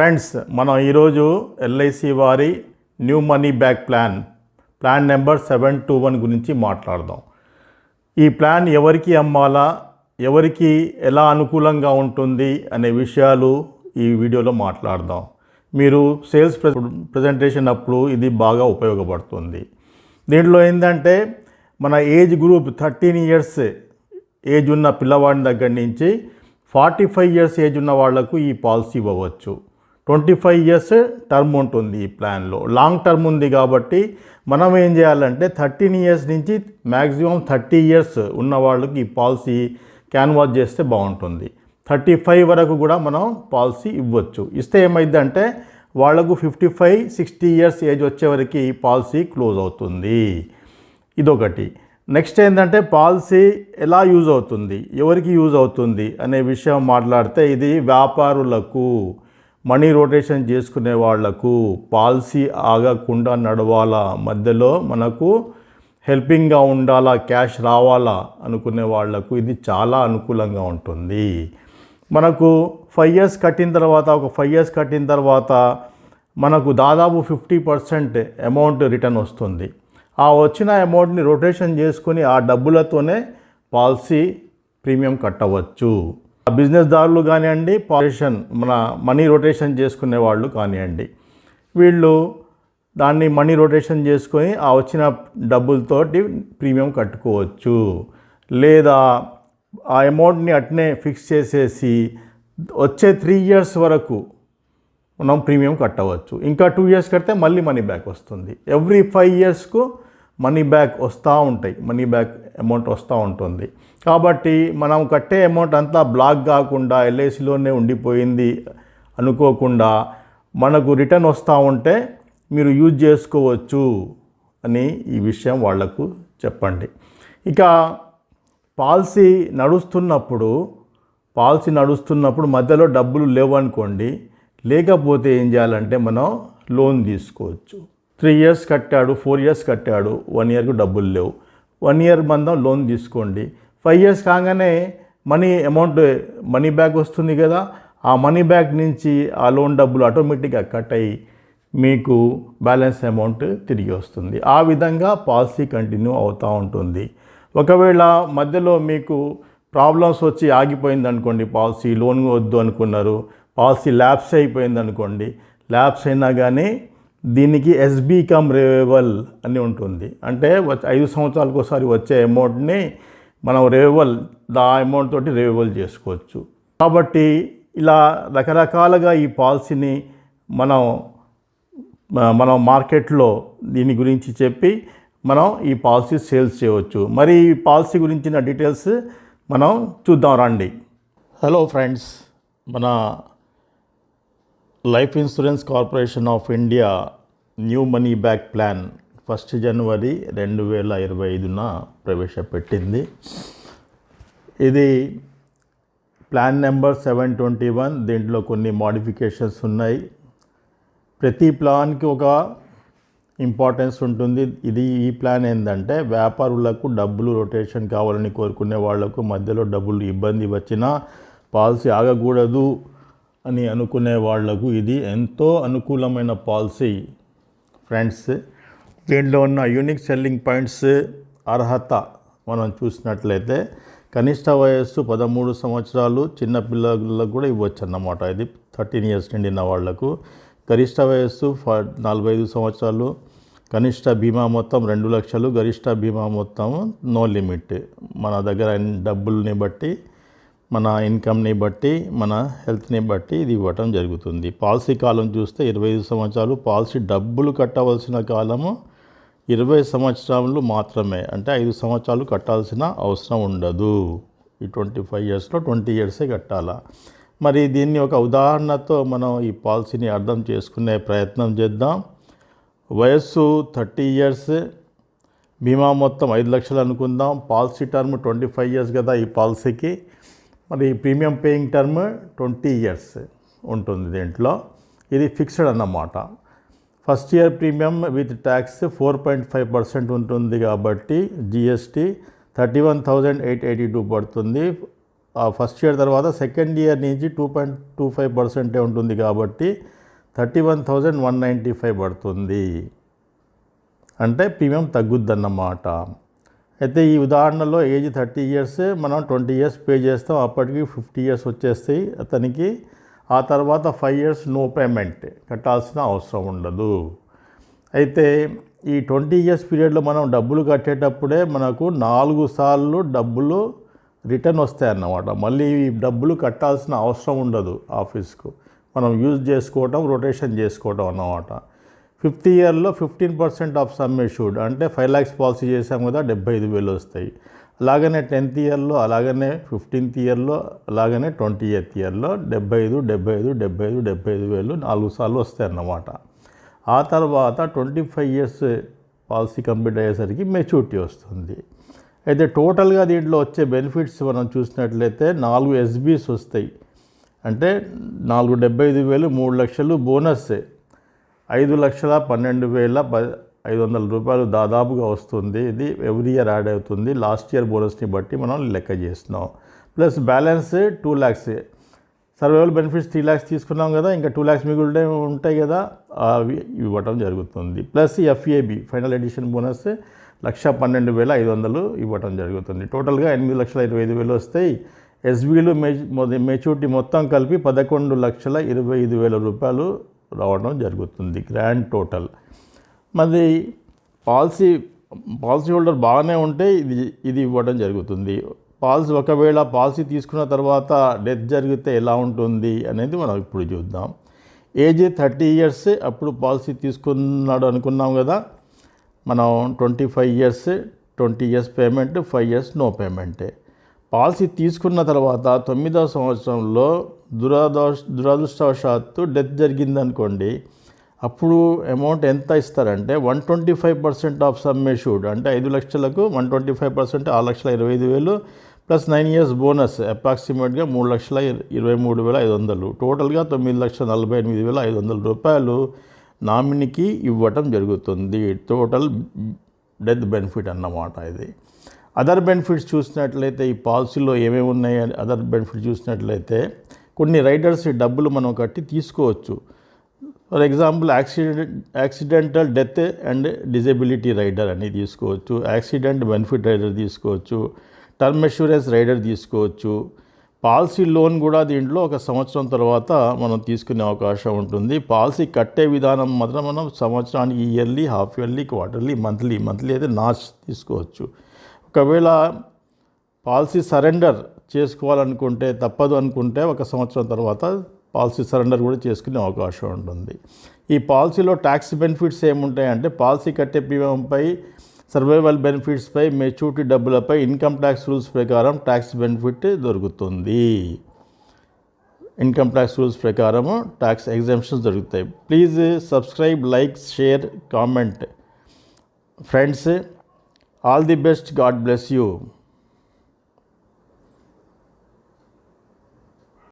Friends మనం ఈరోజు LIC వారి new money back plan plan number seven two one గురించి మాట్లాడదాం. ఈ ప్లాన్ ఎవరికి అమ్మాలా ఎవరికి ఎలా అనుకూలంగా ఉంటుంది అనే విషయాలు ఈ వీడియోలో మాట్లాడదాం. మీరు సేల్స్ ప్రజెంటేషన్ అప్పుడు ఇది బాగా ఉపయోగపడుతుంది. దీంట్లో ఏంటంటే మన age group thirteen years age ఉన్న పిల్లవాడిని దగ్గర నుంచి ఫార్టీ ఫైవ్ ఇయర్స్ ఏజ్ ఉన్న వాళ్ళకు ఈ పాలసీ ఇవ్వవచ్చు. ట్వంటీ ఫైవ్ ఇయర్స్ టర్మ్ ఉంటుంది ఈ ప్లాన్లో లాంగ్ టర్మ్ ఉంది కాబట్టి మనం ఏం చేయాలంటే థర్టీన్ ఇయర్స్ నుంచి మ్యాక్సిమం థర్టీ ఇయర్స్ ఉన్న వాళ్ళకి ఈ పాలసీ క్యాన్వాస్ చేస్తే బాగుంటుంది. థర్టీ ఫైవ్ వరకు కూడా మనం పాలసీ ఇవ్వచ్చు. ఇస్తే ఏమైందంటే వాళ్ళకు fifty five sixty years age వచ్చే వరకు ఈ పాలసీ క్లోజ్ అవుతుంది. ఇదొకటి. నెక్స్ట్ ఏంటంటే పాలసీ ఎలా యూజ్ అవుతుంది? ఎవరికి యూజ్ అవుతుంది? అనే విషయం మాట్లాడితే ఇది వ్యాపారులకు. మనీ రొటేషన్ చేసుకునే వాళ్ళకు పాలసీ ఆగకుండా నడవాలా? మధ్యలో మనకు హెల్పింగ్గా ఉండాలా? క్యాష్ రావాలా? అనుకునే వాళ్ళకు ఇది చాలా అనుకూలంగా ఉంటుంది. మనకు ఫైవ్ ఇయర్స్ కట్టిన తర్వాత ఒక ఫైవ్ ఇయర్స్ కట్టిన తర్వాత మనకు దాదాపు ఫిఫ్టీ పర్సెంట్ అమౌంట్ రిటర్న్ వస్తుంది. ఆ వచ్చిన అమౌంట్ని రొటేషన్ చేసుకుని ఆ డబ్బులతోనే పాలసీ ప్రీమియం కట్టవచ్చు. బిజినెస్ దారులు కానివ్వండి పాలిషన్ మన మనీ రొటేషన్ చేసుకునే వాళ్ళు కానివ్వండి వీళ్ళు దాన్ని మనీ రొటేషన్ చేసుకొని ఆ వచ్చిన డబ్బులతోటి ప్రీమియం కట్టుకోవచ్చు. లేదా ఆ అమౌంట్ని అట్నే ఫిక్స్ చేసేసి వచ్చే త్రీ ఇయర్స్ వరకు మనం ప్రీమియం కట్టవచ్చు. ఇంకా టూ ఇయర్స్ కడితే మళ్ళీ మనీ బ్యాక్ వస్తుంది. ఎవ్రీ ఫైవ్ ఇయర్స్కు మనీ బ్యాక్ వస్తూ ఉంటాయి. మనీ బ్యాక్ అమౌంట్ వస్తూ ఉంటుంది. కాబట్టి మనం కట్టే అమౌంట్ అంతా బ్లాక్ కాకుండా ఎల్ఐసిలోనే ఉండిపోయింది అనుకోకుండా మనకు రిటర్న్ వస్తూ ఉంటే మీరు యూజ్ చేసుకోవచ్చు అని ఈ విషయం వాళ్ళకు చెప్పండి. ఇక పాలసీ నడుస్తున్నప్పుడు పాలసీ నడుస్తున్నప్పుడు మధ్యలో డబ్బులు లేవనుకోండి లేకపోతే ఏం చేయాలంటే మనం లోన్ తీసుకోవచ్చు. త్రీ ఇయర్స్ కట్టాడు ఫోర్ ఇయర్స్ కట్టాడు వన్ ఇయర్కు డబ్బులు లేవు. వన్ ఇయర్ మందం లోన్ తీసుకోండి. ఫైవ్ ఇయర్స్ కాగానే మనీ అమౌంట్ మనీ బ్యాక్ వస్తుంది కదా ఆ మనీ బ్యాక్ నుంచి ఆ లోన్ డబ్బులు ఆటోమేటిక్గా కట్ అయ్యి మీకు బ్యాలెన్స్ అమౌంట్ తిరిగి వస్తుంది. ఆ విధంగా పాలసీ కంటిన్యూ అవుతూ ఉంటుంది. ఒకవేళ మధ్యలో మీకు ప్రాబ్లమ్స్ వచ్చి ఆగిపోయింది అనుకోండి పాలసీ లోన్ వద్దు అనుకున్నారు పాలసీ ల్యాబ్స్ అయిపోయింది అనుకోండి ల్యాబ్స్ అయినా కానీ దీనికి ఎస్బీ కమ్ అని ఉంటుంది. అంటే ఐదు సంవత్సరాలకు ఒకసారి వచ్చే అమౌంట్ని మనం రివైవల్ దా అమౌంట్ తోటి రివైవల్ చేసుకోవచ్చు. కాబట్టి ఇలా రకరకాలుగా ఈ పాలసీని మనం మనం మార్కెట్లో దీని గురించి చెప్పి మనం ఈ పాలసీ సేల్స్ చేయవచ్చు. మరి ఈ పాలసీ గురించిన డీటెయిల్స్ మనం చూద్దాం రండి. హలో ఫ్రెండ్స్ మన life insurance corporation of India new money back plan first జనవరి రెండు వేల ఇరవై ఐదున ప్రవేశపెట్టింది. ఇది plan number seven twenty one. దీంట్లో కొన్ని మాడిఫికేషన్స్ ఉన్నాయి. ప్రతి ప్లాన్కి ఒక ఇంపార్టెన్స్ ఉంటుంది. ఇది ఈ ప్లాన్ ఏంటంటే వ్యాపారులకు డబ్బులు రొటేషన్ కావాలని కోరుకునే వాళ్ళకు మధ్యలో డబ్బులు ఇబ్బంది వచ్చినా పాలసీ ఆగకూడదు. అని అనుకునే వాళ్ళకు ఇది ఎంతో అనుకూలమైన పాలసీ. ఫ్రెండ్స్ దీంట్లో ఉన్న యూనిక్ సెల్లింగ్ పాయింట్స్ అర్హత మనం చూసినట్లయితే కనిష్ట వయస్సు పదమూడు సంవత్సరాలు చిన్న పిల్లలకు కూడా ఇవ్వచ్చు అన్నమాట. ఇది థర్టీన్ ఇయర్స్ నిండిన వాళ్ళకు. గరిష్ట వయస్సు నలభై ఐదు సంవత్సరాలు. కనిష్ట బీమా మొత్తం రెండు లక్షలు. గరిష్ట బీమా మొత్తం నో లిమిట్. మన దగ్గర డబ్బుల్ని బట్టి మన ఇన్కమ్ని బట్టి మన హెల్త్ని బట్టి ఇది ఇవ్వటం జరుగుతుంది. పాలసీ కాలం చూస్తే ఇరవై ఐదు సంవత్సరాలు పాలసీ డబ్బులు కట్టవలసిన కాలము ఇరవై సంవత్సరాలు మాత్రమే. అంటే ఐదు సంవత్సరాలు కట్టాల్సిన అవసరం ఉండదు. ఈ ట్వంటీ ఫైవ్ ఇయర్స్లో ట్వంటీ ఇయర్సే కట్టాలా? మరి దీన్ని ఒక ఉదాహరణతో మనం ఈ పాలసీని అర్థం చేసుకునే ప్రయత్నం చేద్దాం. వయస్సు థర్టీ ఇయర్స్ బీమా మొత్తం ఐదు లక్షలు అనుకుందాం. Policy term twenty five years కదా ఈ పాలసీకి. మరి premium paying term twenty years ఉంటుంది దీంట్లో. ఇది ఫిక్స్డ్ అన్నమాట. First year premium with tax four point five percent ఉంటుంది కాబట్టి GST thirty one thousand eight eighty two పడుతుంది. ఆ ఫస్ట్ ఇయర్ తర్వాత సెకండ్ ఇయర్ నుంచి టూ పాయింట్ టూ ఫైవ్ పర్సెంటే ఉంటుంది కాబట్టి thirty one thousand one ninety five పడుతుంది. అంటే ప్రీమియం తగ్గుద్దన్నమాట. అయితే ఈ ఉదాహరణలో ఏజ్ థర్టీ ఇయర్స్ మనం ట్వంటీ ఇయర్స్ పే చేస్తాం. అప్పటికి ఫిఫ్టీ ఇయర్స్ వచ్చేస్తాయి. అతనికి ఆ తర్వాత ఫైవ్ ఇయర్స్ నో పేమెంట్ కట్టాల్సిన అవసరం ఉండదు. అయితే ఈ ట్వంటీ ఇయర్స్ పీరియడ్లో మనం డబ్బులు కట్టేటప్పుడే మనకు నాలుగు సార్లు డబ్బులు రిటర్న్ వస్తాయి అన్నమాట. మళ్ళీ ఈ డబ్బులు కట్టాల్సిన అవసరం ఉండదు ఆఫీస్కు. మనం యూజ్ చేసుకోవటం రొటేషన్ చేసుకోవటం అన్నమాట. ఫిఫ్త్ ఇయర్లో fifteen percent of sum assured అంటే ఫైవ్ ల్యాక్స్ పాలసీ చేసాం కదా డెబ్బై ఐదు వేలు వస్తాయి. అలాగనే టెన్త్ ఇయర్లో అలాగనే ఫిఫ్టీన్త్ ఇయర్లో అలాగనే ట్వంటీ ఎయిత్ ఇయర్లో డెబ్బై ఐదు డెబ్బై ఐదు డెబ్బై ఐదు డెబ్బై ఐదు వేలు నాలుగు సార్లు వస్తాయి అన్నమాట. ఆ తర్వాత twenty five years policy complete అయ్యేసరికి మెచ్యూరిటీ వస్తుంది. అయితే టోటల్గా దీంట్లో వచ్చే బెనిఫిట్స్ మనం చూసినట్లయితే నాలుగు ఎస్బీస్ వస్తాయి. అంటే నాలుగు డెబ్బై ఐదు వేలు మూడు లక్షలు బోనస్ ఐదు లక్షల పన్నెండు వేల ప ఐదు వందల రూపాయలు దాదాపుగా వస్తుంది. ఇది ఎవ్రీ ఇయర్ యాడ్ అవుతుంది. లాస్ట్ ఇయర్ బోనస్ని బట్టి మనం లెక్క చేస్తున్నాం. Plus balance two lakhs. Survival benefits three lakhs తీసుకున్నాం కదా ఇంకా టూ ల్యాక్స్ మిగులుటే ఉంటాయి కదా అవి ఇవ్వటం జరుగుతుంది. Plus FAB final addition bonus లక్ష పన్నెండు వేల ఐదు వందలు ఇవ్వటం జరుగుతుంది. టోటల్గా ఎనిమిది లక్షల ఇరవై ఐదు వేలు వస్తాయి. ఎస్బీలు మెచ్యూరిటీ మొత్తం కలిపి పదకొండు లక్షల ఇరవై ఐదు వేల రూపాయలు రావడం జరుగుతుంది. Grand total. మరి పాలసీ పాలసీ హోల్డర్ బాగానే ఉంటే ఇది ఇది ఇవ్వడం జరుగుతుంది. పాలసీ ఒకవేళ పాలసీ తీసుకున్న తర్వాత డెత్ జరిగితే ఎలా ఉంటుంది అనేది మనం ఇప్పుడు చూద్దాం. ఏజ్ థర్టీ ఇయర్స్ అప్పుడు పాలసీ తీసుకున్నాడు అనుకున్నాం కదా. మనం twenty five years twenty years payment five years no పేమెంటే. Policy తీసుకున్న తర్వాత తొమ్మిదవ సంవత్సరంలో దురదృ దురదృష్టవశాత్తు డెత్ జరిగిందనుకోండి అప్పుడు అమౌంట్ ఎంత ఇస్తారంటే one twenty five percent of sum assured అంటే ఐదు లక్షలకు వన్ ట్వంటీ ఫైవ్ పర్సెంట్ ఆరు లక్షల ఇరవై ఐదు వేలు ప్లస్ నైన్ ఇయర్స్ బోనస్ అప్రాక్సిమేట్గా మూడు లక్షల ఇరవై మూడు వేల ఐదు వందలు. టోటల్గా తొమ్మిది లక్షల నలభై ఎనిమిది వేల ఐదు వందల రూపాయలు నామినీకి ఇవ్వటం జరుగుతుంది. టోటల్ డెత్ బెనిఫిట్ అన్నమాట ఇది. అదర్ బెనిఫిట్స్ చూసినట్లయితే ఈ పాలసీలో ఏమేమి ఉన్నాయి అదర్ బెనిఫిట్ చూసినట్లయితే కొన్ని రైడర్స్ డబ్బులు మనం కట్టి తీసుకోవచ్చు. For example accident accidental death and disability rider అని తీసుకోవచ్చు. యాక్సిడెంట్ బెనిఫిట్ రైడర్ తీసుకోవచ్చు. టర్మ్ ఇన్సూరెన్స్ రైడర్ తీసుకోవచ్చు. పాలసీ లోన్ కూడా దీంట్లో ఒక సంవత్సరం తర్వాత మనం తీసుకునే అవకాశం ఉంటుంది. పాలసీ కట్టే విధానం మాత్రం మనం సంవత్సరానికి yearly half yearly quarterly monthly monthly అయితే నాచ్ తీసుకోవచ్చు. ఒకవేళ పాలసీ సరెండర్ చేసుకోవాలనుకుంటే తప్పదు అనుకుంటే ఒక సంవత్సరం తర్వాత పాలసీ సరెండర్ కూడా చేసుకునే అవకాశం ఉంటుంది. ఈ పాలసీలో ట్యాక్స్ బెనిఫిట్స్ ఏముంటాయంటే పాలసీ కట్టే ప్రీమియంపై సర్వైవల్ బెనిఫిట్స్పై మెచ్యూరిటీ డబ్బులపై ఇన్కమ్ ట్యాక్స్ రూల్స్ ప్రకారం ట్యాక్స్ బెనిఫిట్ దొరుకుతుంది. ఇన్కమ్ ట్యాక్స్ రూల్స్ ప్రకారము ట్యాక్స్ ఎగ్జామ్షన్స్ దొరుకుతాయి. Please subscribe like share comment. Friends all the best. God bless you.